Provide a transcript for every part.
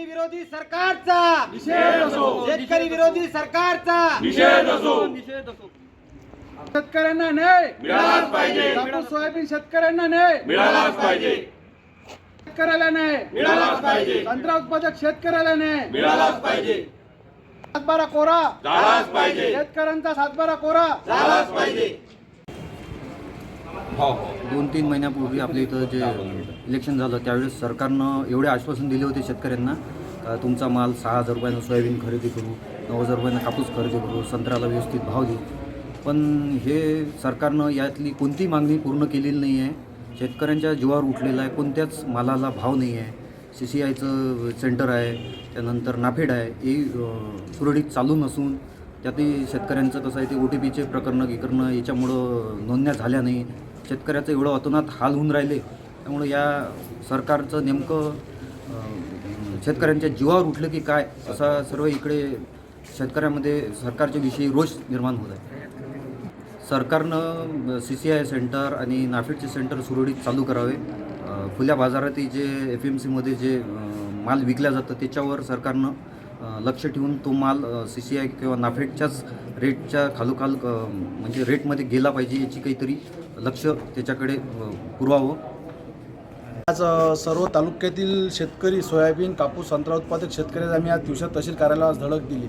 विरोधी सरकारचा शेतकरी विरोधी सरकारचा शेतकऱ्यांना नाही मिळालाच पाहिजे. कापूस सोयाबीन शेतकऱ्यांना नाही मिळालाच पाहिजे. शेतकऱ्याला नाही मिळालाच पाहिजे. संत्रा उत्पादक शेतकऱ्याला नाही मिळालाच पाहिजे. सातबारा कोरा. झालाच पाहिजे. शेतकऱ्यांचा सातबारा कोरा. झालाच पाहिजे. दोन तीन महिन्यापूर्वी आपल्या इथं जे इलेक्शन झालं त्यावेळेस सरकारनं एवढे आश्वासन दिले होते शेतकऱ्यांना का तुमचा माल सहा हजार रुपयानं सोयाबीन खरेदी करू नऊ हजार रुपयानं कापूस खरेदी करू संत्र्याला व्यवस्थित भाव देऊ. पण हे सरकारनं यातली कोणती मागणी पूर्ण केलेली नाही आहे शेतकऱ्यांच्या जीवावर उठलेलं आहे कोणत्याच मालाला भाव नाही आहे सी सी आयचं सेंटर आहे त्यानंतर नाफेड आहे हे सुरळीत चालू नसून त्यातही शेतकऱ्यांचं कसं आहे ते ओ टी पीचे प्रकरणं गिकरणं याच्यामुळं नोंदण्या झाल्या नाही. शेतकऱ्याचं एवढं अतोनात हाल होऊन राहिले त्यामुळं या सरकारचं नेमकं शेतकऱ्यांच्या जीवावर उठलं की काय असा सर्व इकडे शेतकऱ्यामध्ये सरकारच्या विषयी रोष निर्माण होत आहे. सरकारनं सी सी आय सेंटर आणि नाफेडचे सेंटर सुरळीत चालू करावे. खुल्या बाजारातील जे एफ एम सीमध्ये जे माल विकल्या जातं त्याच्यावर सरकारनं लक्ष ठेवून तो माल सी सी आय किंवा नाफेडच्याच रेटच्या खालोखाल म्हणजे रेटमध्ये गेला पाहिजे याची काहीतरी लक्ष त्याच्याकडे पुरवावं. आज सर्व तालुक्यातील शेतकरी सोयाबीन कापूस संत्रा उत्पादक शेतकऱ्याला आम्ही आज दिवसात तहसील कार्यालयाला धडक दिली.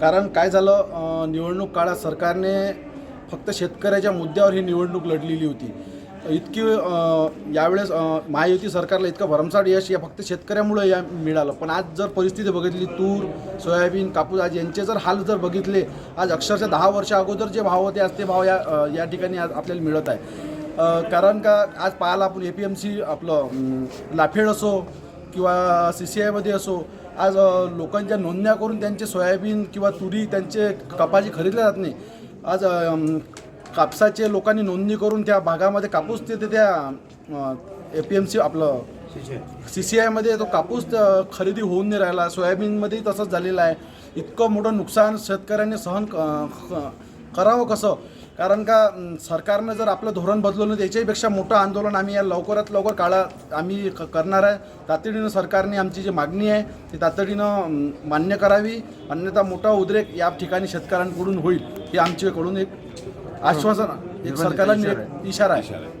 कारण काय झालं निवडणूक काळात सरकारने फक्त शेतकऱ्याच्या मुद्द्यावर ही निवडणूक लढलेली होती. इतकी यावेळेस महायुती सरकारला इतकं भरमसाठ यश या फक्त शेतकऱ्यामुळे या मिळालं. पण आज जर परिस्थिती बघितली तूर सोयाबीन कापूस आज यांचे जर हाल जर बघितले आज अक्षरशः दहा वर्षा अगोदर जे भाव होते आज ते भाव या या ठिकाणी आज आपल्याला मिळत आहे. कारण का आज पाहायला आपण ए पी एम सी आपलं लाफेड असो किंवा सी सी आयमध्ये असो आज लोकांच्या नोंदण्या करून त्यांचे सोयाबीन किंवा तुरी त्यांचे कपाशी खरेदल्या जात नाही. आज कापसाचे लोकांनी नोंदणी करून त्या भागामध्ये कापूस ते त्या ए पी एम सी आपलं सी सी आयमध्ये तो कापूस खरेदी होऊन नाही राहिला. सोयाबीनमध्येही तसंच झालेलं आहे. इतकं मोठं नुकसान शेतकऱ्यांनी सहन क- करावं कसं? कारण का सरकारनं जर आपलं धोरण बदलवलं नाही त्याच्याहीपेक्षा मोठं आंदोलन आम्ही या लवकरात लवकर काळा आम्ही क- करणार आहे. तातडीनं सरकारने आमची जी मागणी आहे ती तातडीनं मान्य करावी. अन्यथा मोठा उद्रेक या ठिकाणी शेतकऱ्यांकडून होईल हे आमच्याकडून एक आश्वासन. एक सरकारला इशारा आहे.